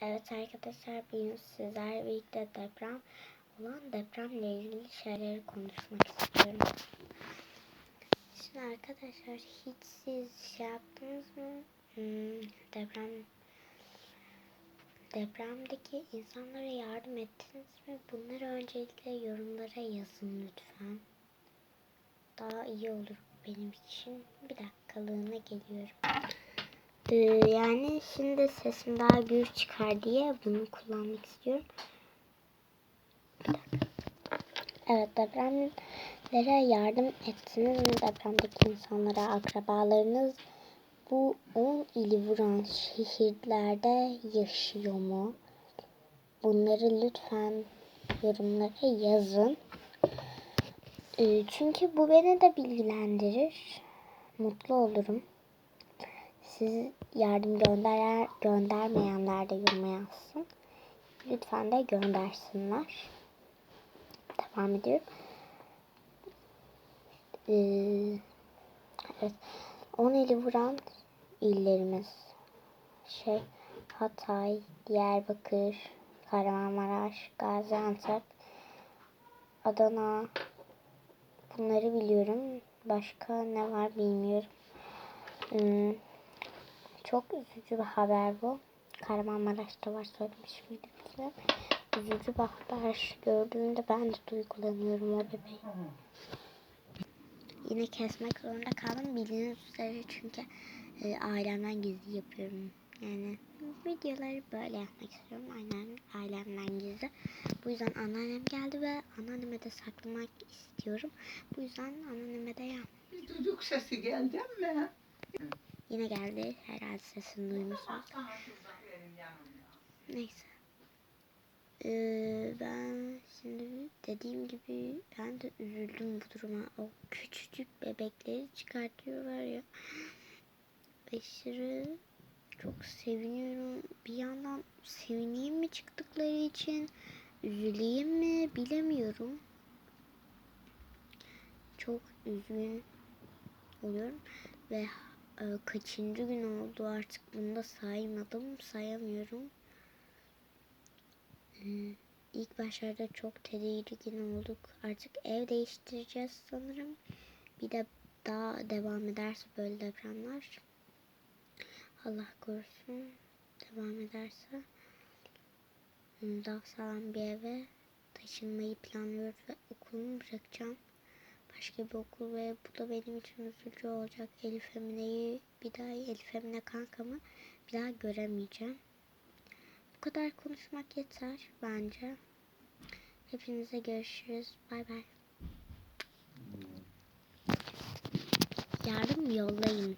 Evet arkadaşlar bugün sizlerle birlikte deprem olan depremle ilgili şeyleri konuşmak istiyorum. Şimdi arkadaşlar hiç siz şey yaptınız mı? Hmm, deprem depremdeki insanlara yardım ettiniz mi? Bunları öncelikle yorumlara yazın lütfen. Daha iyi olur benim için. Bir dakikalığına geliyorum. Ee, yani şimdi sesim daha gür çıkar diye bunu kullanmak istiyorum. Evet depremlere yardım ettiniz mi? Depremdeki insanlara, akrabalarınız bu 10 ili vuran şehirlerde yaşıyor mu? Bunları lütfen yorumlara yazın. Ee, çünkü bu beni de bilgilendirir. Mutlu olurum. Siz yardım gönder göndermeyenler de yoruma yazsın. Lütfen de göndersinler. Devam ediyorum. Ee, evet. 10 ili vuran illerimiz. Şey Hatay, Diyarbakır, Kahramanmaraş, Gaziantep, Adana. Bunları biliyorum. Başka ne var bilmiyorum. Hmm, çok üzücü bir haber bu. Kahramanmaraş'ta var söylemiş miydim size? Üzücü bir haber gördüğümde ben de duygulanıyorum o bebeği. Yine kesmek zorunda kaldım bildiğiniz üzere çünkü e, ailemden gizli yapıyorum. Yani videoları böyle yapmak istiyorum. Aynen ailemden gizli. Bu yüzden anneannem geldi ve anneanneme de saklamak istiyorum. Bu yüzden anneanneme de yap. Bir çocuk sesi geldi mi? Yine geldi. Herhalde sesini duymuşsunuz. Neyse. Ee, ben şimdi dediğim gibi ben de üzüldüm bu duruma. O küçücük bebekleri çıkartıyorlar ya. Aşırı çok seviniyorum. Bir yandan sevineyim mi çıktıkları için? Üzüleyim mi bilemiyorum. Çok üzgün oluyorum ve kaçıncı gün oldu artık bunu da saymadım sayamıyorum. E, ilk başlarda çok tedirgin olduk. Artık ev değiştireceğiz sanırım. Bir de daha devam ederse böyle depremler. Allah korusun devam ederse daha sağlam bir eve taşınmayı planlıyoruz ve okulumu bırakacağım başka bir okul ve bu da benim için üzücü olacak. Elif Emine'yi bir daha Elif Emine kankamı bir daha göremeyeceğim. Bu kadar konuşmak yeter bence. Hepinize görüşürüz. Bay bay. Yardım yollayın.